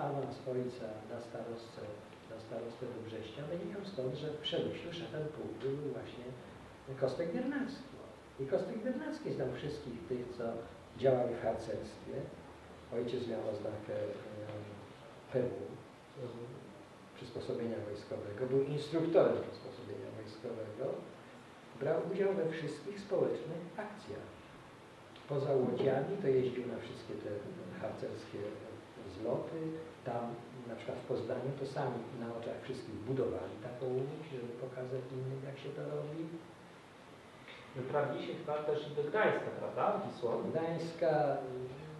awans ojca na starostę, na starostę do Brześcia wynikał stąd, że w Przemyślu szefem pułku był właśnie Kostek Biernacki. I Kostek Biernacki znał wszystkich tych, co działali w harcerstwie. Ojciec miał oznakę e, PW, przysposobienia wojskowego, był instruktorem przysposobienia wojskowego, brał udział we wszystkich społecznych akcjach. Poza łodziami to jeździł na wszystkie te harcerskie zloty. Tam na przykład w Poznaniu to sami na oczach wszystkich budowali taką łódź, żeby pokazać innym jak się to robi. Wyprawili się chyba też i do Gdańska, prawda? Wisłą. Gdańska,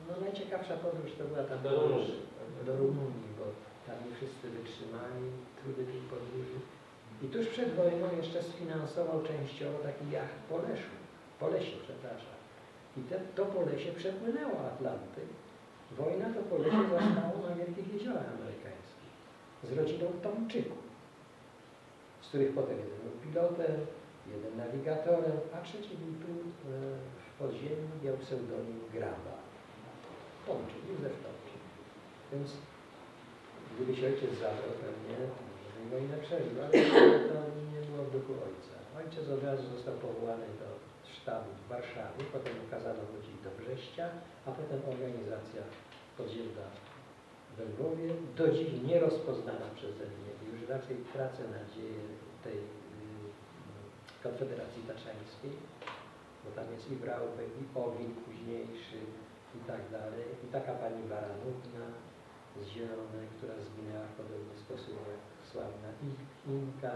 no najciekawsza podróż to była tam Do Rumunii. do Rumunii, bo tam nie wszyscy wytrzymali trudy tej podróży. I tuż przed wojną jeszcze sfinansował częściowo taki jacht po Leszu, po lesie, przepraszam. I te, to po lesie przepłynęło Atlantyk. Wojna to po lesie zostało na Wielkich Jeziorach Amerykańskich z rodziną Tomczyków, z których potem jeden był pilotem, jeden nawigatorem, a trzeci był tu e, w podziemiu, miał pseudonim Graba. Tomczyk, Józef Tomczyk. Więc gdyby się ojciec zabrał pewnie, wojnę przeżył, ale to nie było w duchu ojca. Ojciec od razu został powołany do sztabu w Warszawie, potem ukazano wrócić do Brześcia, a potem organizacja podziemna w Lwowie, do dziś nierozpoznana przeze mnie. Już raczej tracę nadzieję tej y, Konfederacji Taczańskiej, bo tam jest i Braubek, i Owin późniejszy i tak dalej. I taka pani Baranówna z Zielonej, która zginęła w podobny sposób jak sławna I- Inka.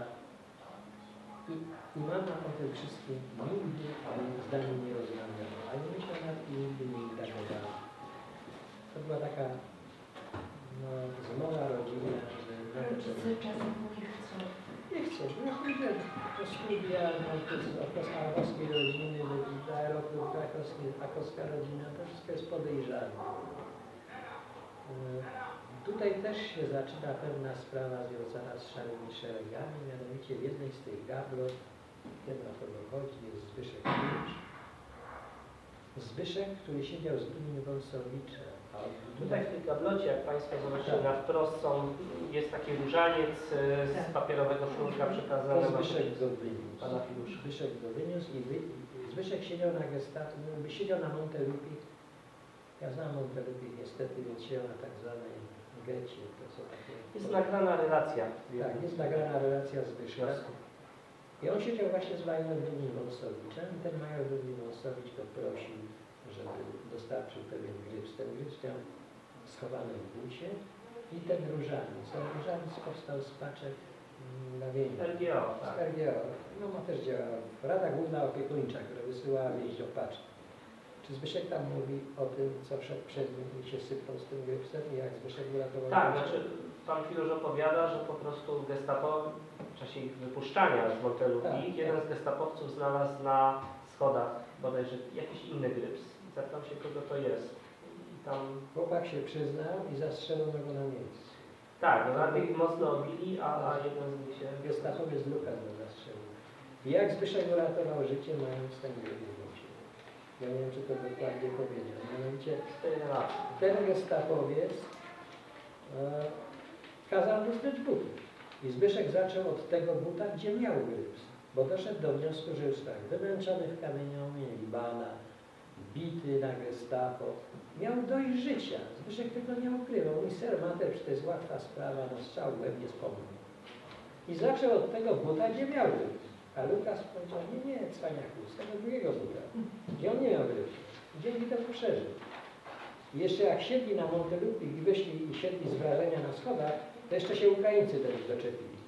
I, I mama o tym wszystkim nigdy moim zdaniem nie rozmawiała, ani myślę tym nigdy nie. To była taka no, zmowa rodzinna, że no, Rodzice czasem nie chcą. nie chcę, no pójdę do studia, no, to arabskiej rodziny, do aeroklub krakowski, krakowska rodzina, to wszystko jest podejrzane. E, Tutaj też się zaczyna pewna sprawa związana z szarymi szeregami, mianowicie w jednej z tych gablot, wiem o kogo chodzi, jest Zbyszek. Zbyszek, który siedział z Dunim Wąsowiczem, Tutaj w tej gablocie, jak Państwo zobaczyli Tak. na wprost, są, jest taki różaniec e, z Tak. papierowego sznurka przekazany na Zbyszek go wyniósł. Pana Filusza. Zbyszek go wyniósł i wy, Zbyszek siedział na gestapo, no, siedział na Montelupi. Ja znam Montelupi niestety, więc siedział na tak zwanej gecie. To są takie... Jest nagrana relacja. Tak, jest nagrana relacja Zbyszka. I on siedział właśnie z majorem Dunim Wąsowiczem ten major Dunin Wąsowicz go prosił, żeby dostarczył pewien gryps. Ten gryps miał schowany w bucie i ten różaniec. Ten różaniec powstał z paczek mm, na wieńcu. RGO, tak. Z RGO. No ma też działała. Rada Główna Opiekuńcza, która wysyłała wieść o paczki. Czy Zbyszek tam mówi o tym, co szedł przed nim i się sypnął z tym grypsem i jak Zbyszek uratował Tak, znaczy Pan Filusz opowiada, że po prostu gestapo w czasie ich wypuszczania z Montelupi, Tak, jeden z gestapowców znalazł na schodach bodajże jakiś inny gryps. Zapytał się, kogo to jest. I tam, Chłopak się przyznał i zastrzelono go na miejscu. tak, no najpierw mocno obili, a, a jeden z nich się... Gestapowiec Lukas go zastrzelił. I jak Zbyszek uratował życie, mając ten bucie? Ja nie wiem, czy to dokładnie powiedział. Mianowicie 4 lata. ten gestapowiec e, kazał mu zdjąć buty. I Zbyszek zaczął od tego buta, gdzie miał gryps. Bo doszedł do wniosku, że już tak, wymęczony w kamieniomie Libana, bity na gestapo, miał dość życia. Zbyszek tego nie ukrywał. Mój ser mater, to jest łatwa sprawa, no strzał w łeb nie wspomnę. I zaczął od tego buta, gdzie miał gryps. A Lukas powiedział, nie, nie, cwaniaku, z tego drugiego buta, gdzie on nie miał grypsu. Dzięki temu przeżył. I jeszcze jak siedli na Montelupi i wyszli i siedli z wrażenia na schodach, to jeszcze się Ukraińcy też doczepili.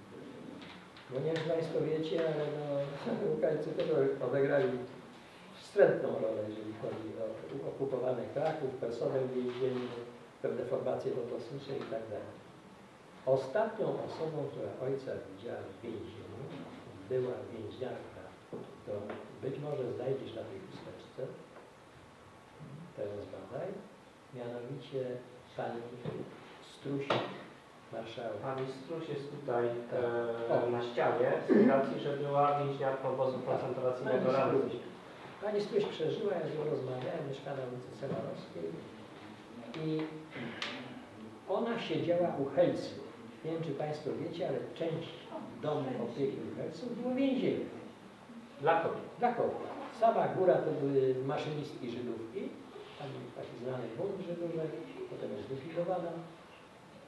Bo nie wiem, czy Państwo wiecie, ale no, Ukraińcy też odegrali wstrętną rolę, jeżeli chodzi o okupowany Kraków, personel więzienny, pewne formacje tak dalej. Ostatnią osobą, która ojca widziała w więzieniu, była więźniarka, to być może znajdziesz na tej chusteczce, teraz badaj, mianowicie pani Struś, marszałek. Pani Struś jest tutaj Tak. e, na ścianie z racji, że była więźniarką obozu koncentracyjnego Pani. Pani Struś przeżyła, ja z nią rozmawiałem, mieszka na ulicy Selarowskiej i Ona siedziała u Helców. Nie wiem, czy Państwo wiecie, ale część domu opieki u Helców było więzieniem Dla kobiet. dla kobiet. Sama góra to były maszynistki Żydówki, tam taki znany bunt Żydówek, potem jest zlikwidowana.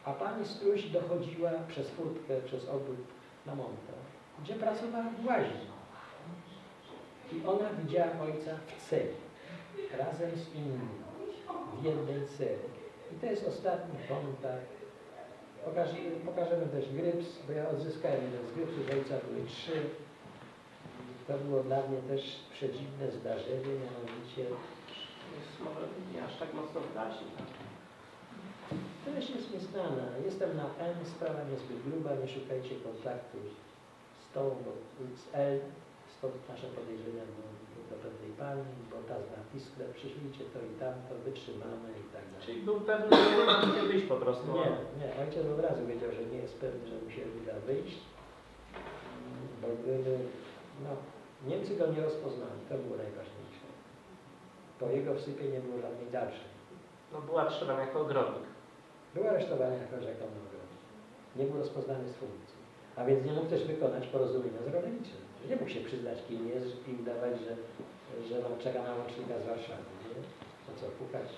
A pani Struś dochodziła przez furtkę, przez obód na Montę, gdzie pracowała w łaźni. I ona widziała ojca w celi, razem z innymi, w jednej celi. I to jest ostatni kontakt. Pokażemy też gryps, bo ja odzyskałem jeden z grypsów, ojca były trzy. To było dla mnie też przedziwne zdarzenie, mianowicie Jest może nie aż tak mocno wraźnie. treść jest mi znana. Jestem na M, sprawa niezbyt gruba, nie szukajcie kontaktu z tą, bo z L, stąd nasze podejrzenia do, do pewnej pani, bo ta zna pisklę, przyślijcie to i tamto, wytrzymamy i tak dalej. Czyli był pewny, że nie ma gdzie wyjść po prostu. Nie, nie, ojciec od razu wiedział, że nie jest pewny, że mu się uda wyjść, bo gdyby, no, Niemcy go nie rozpoznali, to było najważniejsze. Po jego wsypie nie było żadnej dalszej. No był aresztowany jako ogrodnik. Był aresztowany jako rzekomy ogrodnik. Nie był rozpoznany z funkcji. A więc nie mógł też wykonać porozumienia z Rolewiczem. Nie mógł się przyznać, kim jest i udawać, że, że no, czeka na łącznika z Warszawy. Nie? Co, pukać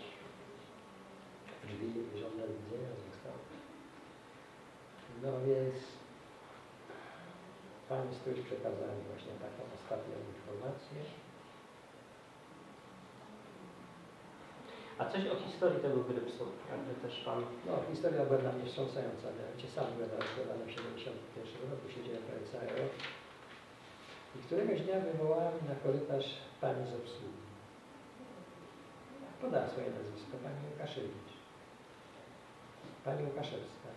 w drzwi żądać widzenia zostało. No więc Pani Stróż przekazała mi właśnie taką ostatnią informację. A coś o historii tego grypsu, jakby też Pan... No, historia była dla mnie wstrząsająca. Mianowicie sam byłem aresztowany w 71 roku, siedziałem prawie cały rok. I któregoś dnia wywołała mi na korytarz pani z obsługi. Podała swoje nazwisko, pani Łukaszewicz. Pani Łukaszewska.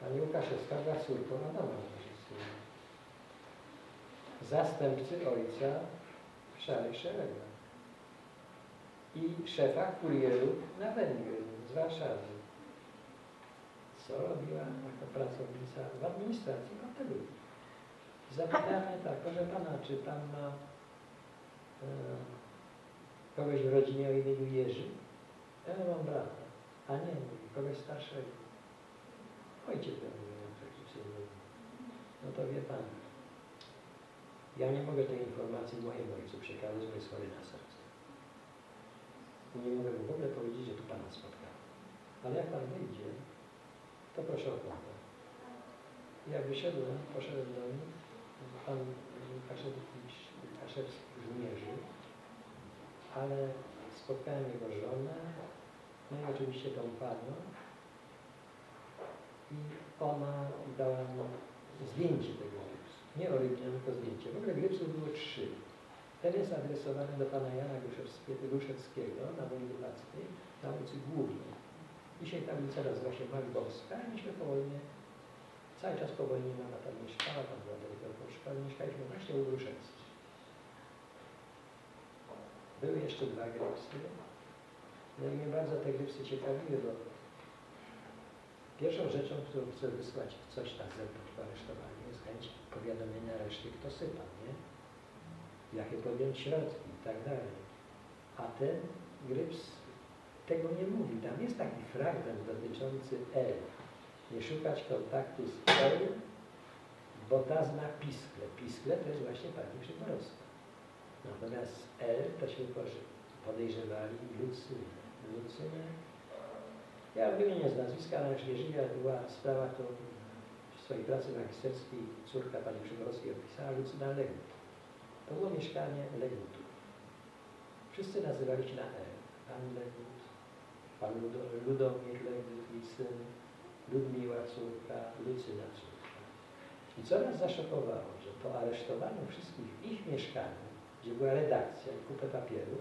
Pani Łukaszewska była córką Adama Łukaszewskiego. Zastępcy ojca w szarych szeregach i szefa kurierów na Węgry z Warszawy. Co robiła jako pracownica w administracji hotelu? Zapytamy tak, proszę pana, czy pan ma e, kogoś w rodzinie o imieniu Jerzy? Ja mam brata. A nie, kogoś starszego. Ojciec pewnie miał taki syn. No to wie pan, ja nie mogę tej informacji mojemu ojcu przekazać, bo jest chory na serce. Nie mogę mu w ogóle powiedzieć, że tu Pana spotkałem. Ale jak Pan wyjdzie, to proszę o kontakt. Jak wyszedłem, poszedłem do nich, Pan Łukaszewski zmierzył, ale spotkałem jego żonę, no i oczywiście tą panią i ona dała mi zdjęcie tego grypsu. Nie oryginał, tylko zdjęcie. W ogóle grypsów było trzy. Ten jest adresowany do pana Jana Gruszewskiego, na Woli Lubackiej, na ulicy Głównej. Dzisiaj ta ulica nazywa się Magdowska i myśmy po wojnie, cały czas po wojnie mama tam mieszkała, tam była dyrektorką szkoły, mieszkaliśmy właśnie u Gruszewskich. Były jeszcze dwa grypsy. No i mnie bardzo te grypsy ciekawiły, bo pierwszą rzeczą, którą chcę wysłać coś na zewnątrz po aresztowaniu jest chęć powiadomienia reszty, kto sypał, nie? Jakie podjąć środki i tak dalej. A ten Gryps tego nie mówi. Tam jest taki fragment dotyczący L. Nie szukać kontaktu z L, bo ta zna piskle. Piskle to jest właśnie pani Przyborowska. Natomiast L to się podejrzewali Lucynę. Lucynę, ja wymienię z nazwiska, ale ale była sprawa, którą w swojej pracy magisterskiej córka pani Przyborowskiej opisała, Lucyna Legut. To było mieszkanie Legutów. Wszyscy nazywali się na E. Pan Legut, pan Ludo, Ludomir Legut, jej syn, Ludmiła córka, Lucyna córka. I co nas zaszokowało, że po aresztowaniu wszystkich w ich mieszkaniu, gdzie była redakcja i kupę papieru,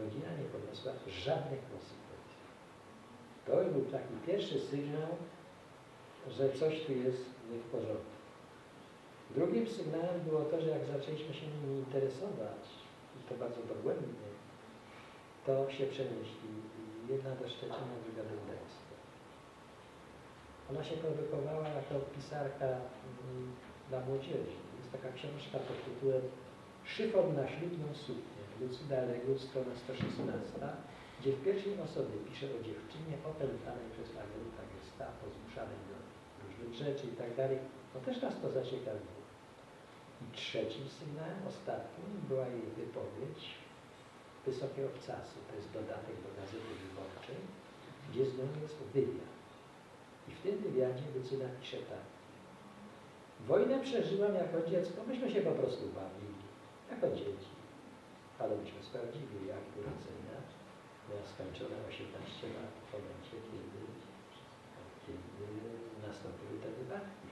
rodzina nie poniosła żadnych konsekwencji. To był taki pierwszy sygnał, że coś tu jest nie w porządku. Drugim sygnałem było to, że jak zaczęliśmy się nimi interesować, i to bardzo dogłębnie, to się przenieśli. Jedna do Szczecina, druga do Gdańska. Ona się produkowała jako pisarka mm, dla młodzieży. Jest taka książka pod tytułem Szyfon na ślubną suknię. Lucyda Legut, strona 116. gdzie w pierwszej osobie pisze o dziewczynie opętanej przez agenta gestapo, zmuszanej do różnych rzeczy i tak dalej, no też nas to zaciekawiło. I trzecim sygnałem, ostatnim, była jej wypowiedź Wysokie Obcasy, to jest dodatek do Gazety Wyborczej, gdzie z nią jest wywiad. I w tym wywiadzie Lucyna pisze tak. Wojnę przeżyłam jako dziecko, myśmy się po prostu bawili, jako dzieci. Ale myśmy sprawdzili, jak urodzenia. Miała skończone 18 lat w momencie, kiedy, kiedy nastąpiły te wypadki.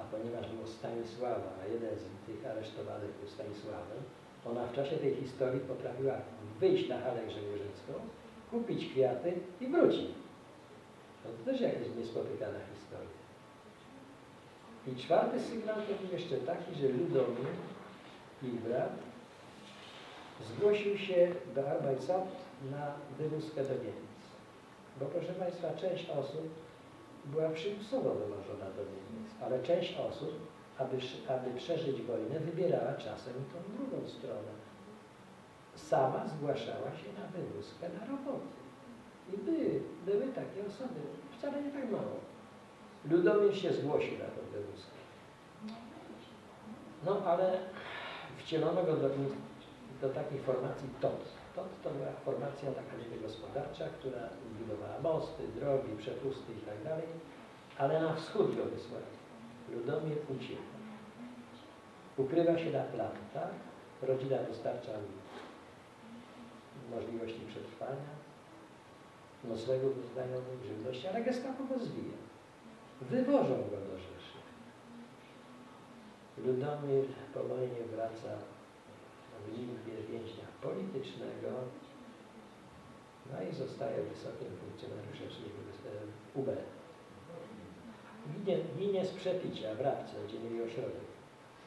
A ponieważ było Stanisława, a jeden z tych aresztowanych był Stanisławem, ona w czasie tej historii potrafiła wyjść na halę Grzegorzycką, kupić kwiaty i wrócić. No to też jakaś niespotykana historia. I czwarty sygnał to był jeszcze taki, że Ludomir, ich brat, zgłosił się do Arbeitsamt na wywózkę do Niemiec. Bo proszę Państwa, część osób była przymusowo wywożona do Niemiec, ale część osób, aby, aby przeżyć wojnę, wybierała czasem tą drugą stronę. Sama zgłaszała się na wywózkę na roboty. I były, były takie osoby, wcale nie tak mało. Ludomir się zgłosił na tę wywózkę. No ale wcielono go do, do takiej formacji TOT. TOT to była formacja taka niby gospodarcza, która budowała mosty, drogi, przepusty i tak dalej, ale na wschód go wysłali. Ludomir uciekł. Ukrywa się na plantach, rodzina dostarcza mu możliwości przetrwania, noclegów u żywności, ale gestapo go zwija. Wywożą go do Rzeszy. Ludomir po wojnie wraca więźnia politycznego, no i zostaje wysokim funkcjonariuszem służby UB. Ginie, ginie z przepicia w Rabce, gdzie mieli ośrodek.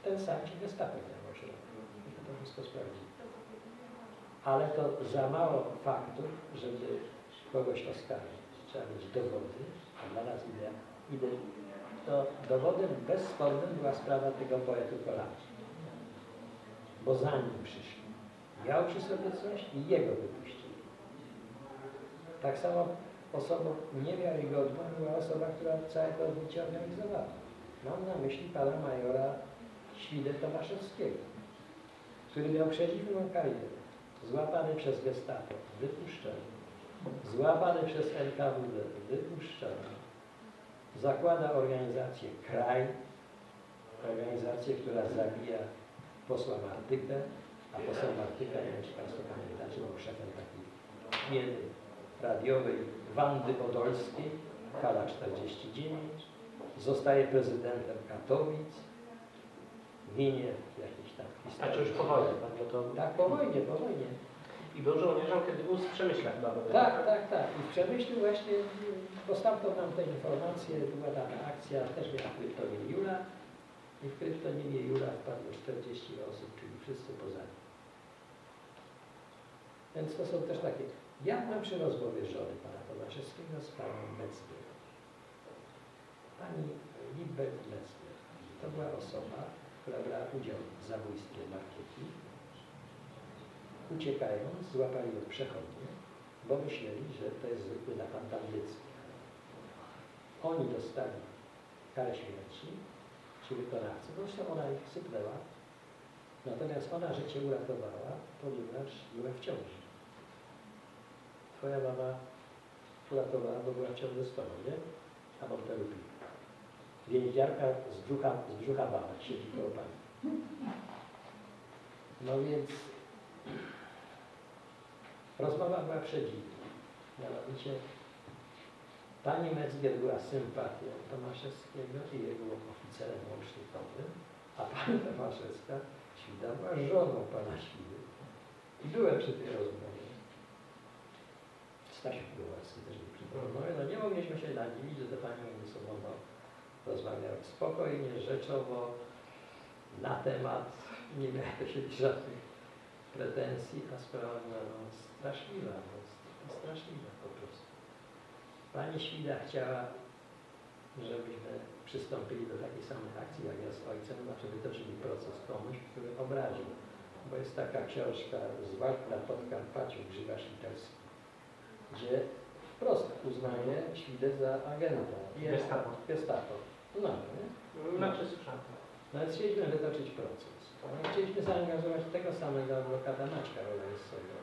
Ten sam ci gestapo miał ośrodek. To wszystko sprawdzić. Ale to za mało faktów, żeby kogoś oskarżyć. Trzeba mieć dowody, a dla nas ide, ide, to dowodem bezspornym była sprawa tego poety Kolacza. Bo za nim przyszli. Miał przy sobie coś i jego wypuścili. Tak samo osobą niewiarygodną była osoba, która całe to odbicie organizowała. Mam na myśli pana majora Świdę Tomaszewskiego, który miał przedziwną karierę. Złapany przez gestapo, wypuszczony. Złapany przez NKWD, wypuszczony. Zakłada organizację Kraj, organizację, która zabija posła Martykę, a poseł Martyka, nie wiem czy Państwo pamiętacie, był szefem takiej gminy radiowej Wandy Podolskiej, Hala 49, zostaje prezydentem Katowic, ginie w jakiejś tam A historii. czy już po wojnie, tak? Bo to... Tak, po wojnie, po wojnie. I był żołnierzem, kiedy był z Przemyśla chyba. Tak, tak, tak. I w Przemyślu właśnie, bo stamtąd nam te informacje, była taka akcja, też miała w kryptonie Jula i w kryptonimie Jula wpadło 40 osób, czyli wszyscy poza nim. Więc to są też takie. Ja mam przy rozmowie żony pana Tomaszewskiego z panią Metzger. Pani Libbert Metzger to była osoba, która brała udział w zabójstwie Markieti. Uciekając, złapali ją przechodnie, bo myśleli, że to jest zwykły napad bandycki. Oni dostali karę śmierci, ci wykonawcy, zresztą ona ich sypnęła. Natomiast ona życie uratowała, ponieważ była w ciąży. Twoja mama uratowała, bo była w ciąży z tobą, nie? A on to lubi. Więźniarka z brzucha, z brzucha baba siedzi koło pani. No więc rozmowa była przedziwna. Mianowicie pani Metzger była sympatią Tomaszewskiego i jego oficerem łącznikowym, a pani Tomaszewska, Świda, była żoną pana Świdy. I byłem przy tej rozmowie. Stasiu Piwowarski też był przy tej rozmowie. No nie mogliśmy się nadziwić, że te panie między sobą no, rozmawiały spokojnie, rzeczowo, na temat, nie do siebie żadnych pretensji, a sprawa była no, straszliwa, no, straszliwa. Pani Świda chciała, żebyśmy przystąpili do takich samych akcji jak ja z ojcem, znaczy wytoczyli proces komuś, który obraził. Bo jest taka książka Zwalcz na Podkarpaciu Grzyba Literskiego. gdzie wprost uznaje Świdę za agenta. Gestapo. Gestapo. No, nie? Znaczy słyszałem. Nawet chcieliśmy wytoczyć proces. Ale chcieliśmy zaangażować tego samego adwokata Maćka Roleńskiego.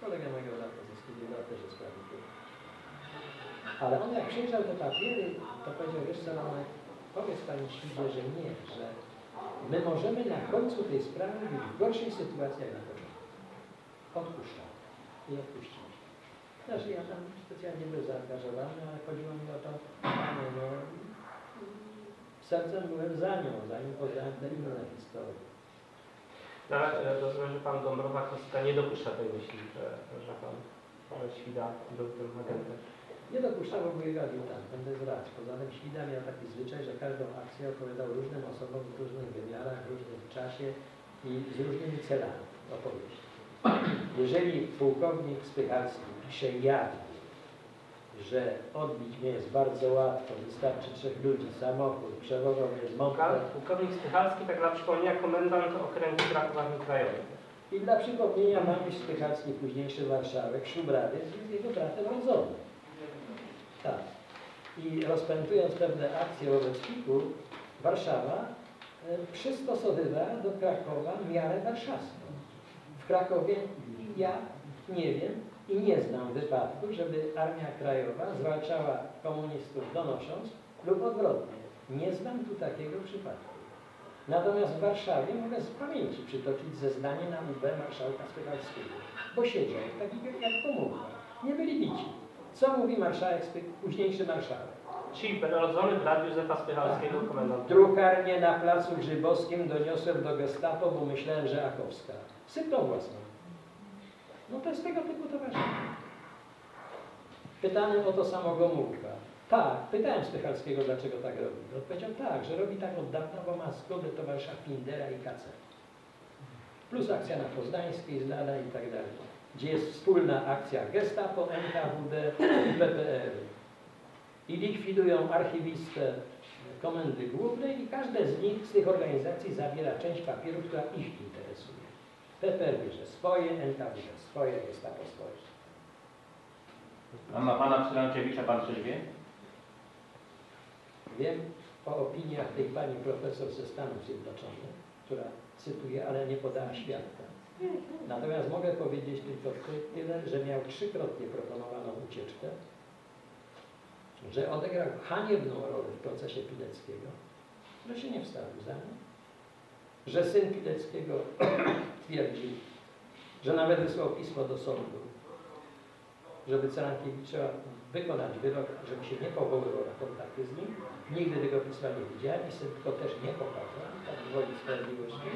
Kolega mojego lata ze studiował też jest prawnikiem. Ale on jak przyjrzał te papiery, to powiedział, wiesz co, Romek, powiedz Pani Świdzie, że nie, że my możemy na końcu tej sprawy być w gorszej sytuacji jak na początku. Odpuszczam. I odpuściliśmy. Znaczy ja tam specjalnie byłem zaangażowany, ale chodziło mi o to, panie, no, sercem byłem za nią, zanim poznałem te inne historie. No, ale rozumiem, że pan Dąbrowa Kostka nie dopuszcza tej myśli, że, że pan Świda był tym agentem. Nie dopuszczało mojego adiutanta, to jest raz. Poza tym Świda miał taki zwyczaj, że każdą akcję opowiadał różnym osobom w różnych wymiarach, w różnym czasie i z różnymi celami opowieści. Jeżeli pułkownik Spychalski pisze jawnie, że odbić mnie jest bardzo łatwo, wystarczy trzech ludzi, samochód, przewożą mnie z Pułkownik Stychalski, tak dla przypomnienia, komendant okręgu Kraków Armii Krajowej. I dla przypomnienia Mamuś Spychalski, późniejszy Warszawek, Szubrawiec, jest jego bratem rodzonym. Tak. I rozpętując pewne akcje wobec Piku, Warszawa e, przystosowywała do Krakowa miarę warszawską. W Krakowie ja nie wiem i nie znam wypadku, żeby Armia Krajowa zwalczała komunistów donosząc lub odwrotnie. Nie znam tu takiego przypadku. Natomiast w Warszawie mogę z pamięci przytoczyć zeznanie na UB marszałka Spychalskiego, bo siedział taki jak pomógł. Nie byli bici. Co mówi marszałek, późniejszy marszałek? Czyli rodzony brat Józefa Spychalskiego, komendant. Drukarnię na placu Grzybowskim doniosłem do gestapo, bo myślałem, że Akowska. Sypną własną. No to jest tego typu towarzystwo. Pytany o to samo Gomułka. Tak, pytałem Spychalskiego, dlaczego tak robi. Odpowiedział tak, że robi tak od dawna, bo ma zgodę towarzysza Findera i KC. Plus akcja na Poznańskiej znana i tak dalej. Gdzie jest wspólna akcja Gestapo, NKWD i PPR. I likwidują archiwistę Komendy Głównej i każde z nich, z tych organizacji zawiera część papierów, która ich interesuje. PPR bierze swoje, NKWD swoje, Gestapo swoje. A ma pana Przylankiewicza pan coś wie? Wiem o opiniach tej pani profesor ze Stanów Zjednoczonych, która cytuje, ale nie podała świadka. Natomiast mogę powiedzieć tylko ty- tyle, że miał trzykrotnie proponowaną ucieczkę, że odegrał haniebną rolę w procesie Pileckiego, że się nie wstawił za nim, że syn Pileckiego twierdzi, że nawet wysłał pismo do sądu, żeby Carankiewicza wykonać wyrok, żeby się nie powoływał na kontakty z nim. Nigdy tego pisma nie widziałem i syn go też nie pokazał, tak woli sprawiedliwości.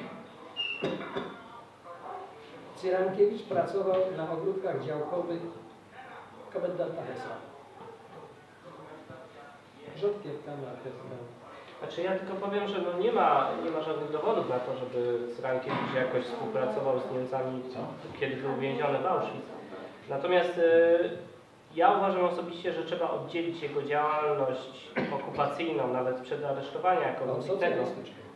Cyrankiewicz pracował na ogródkach działkowych komendanta Hesa. Rzodkiewka marchewka. Znaczy ja tylko powiem, że no nie, ma, nie ma żadnych dowodów na to, żeby Cyrankiewicz jakoś współpracował z Niemcami, Co? kiedy był więziony w Auschwitz. Natomiast y, ja uważam osobiście, że trzeba oddzielić jego działalność okupacyjną, nawet sprzed aresztowania, jako No, wybitnego,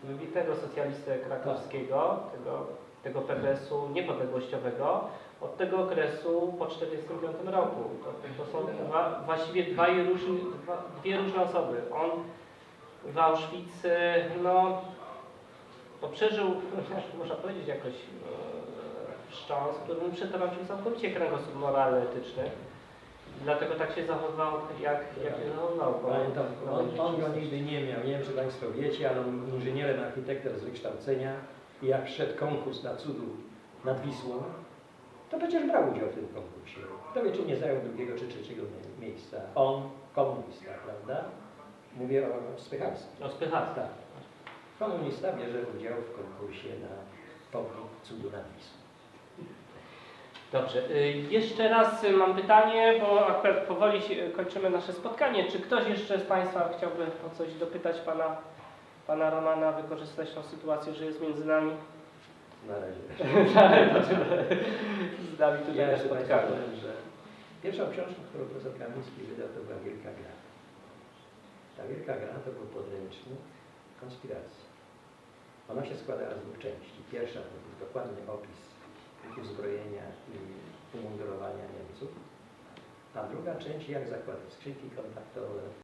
wybitnego socjalistę krakowskiego, tego, tego PPS-u niepodległościowego, od tego okresu po 1945 roku. To, to są dwa, właściwie dwa różni, dwa, dwie różne osoby. On w Auschwitz, no, to przeżył, można powiedzieć, jakoś e, wstrząs, który mu przetracił całkowicie kręgosłup moralny, etyczny. Dlatego tak się zachowywał, jak, jak się zachowywał. Pamiętam, on, on go nigdy nie miał. Nie wiem, czy Państwo wiecie, ale on inżynierem, architektem z wykształcenia i jak szedł konkurs na cudów nad Wisłą, to przecież brał udział w tym konkursie. Kto wie, czy nie zajął drugiego czy trzeciego mie- miejsca. On, komunista, prawda? Mówię o Spychalskim. O spychactwie. Tak. Komunista bierze udział w konkursie na pomnik cudu nad Wisłą. Dobrze. y, Jeszcze raz mam pytanie, bo akurat powoli kończymy nasze spotkanie. Czy ktoś jeszcze z Państwa chciałby o coś dopytać Pana, pana Romana, wykorzystać tą sytuację, że jest między nami? Na razie. z nami tutaj Ja na spotkaniu. że pierwszą książką, którą profesor Kamiński wydał, to była Wielka Gra. Ta Wielka Gra to był podręcznik konspiracji. Ona się składała z dwóch części. Pierwsza to był dokładny opis uzbrojenia i umundurowania Niemców. a druga część jak zakłady skrzynki kontaktowe,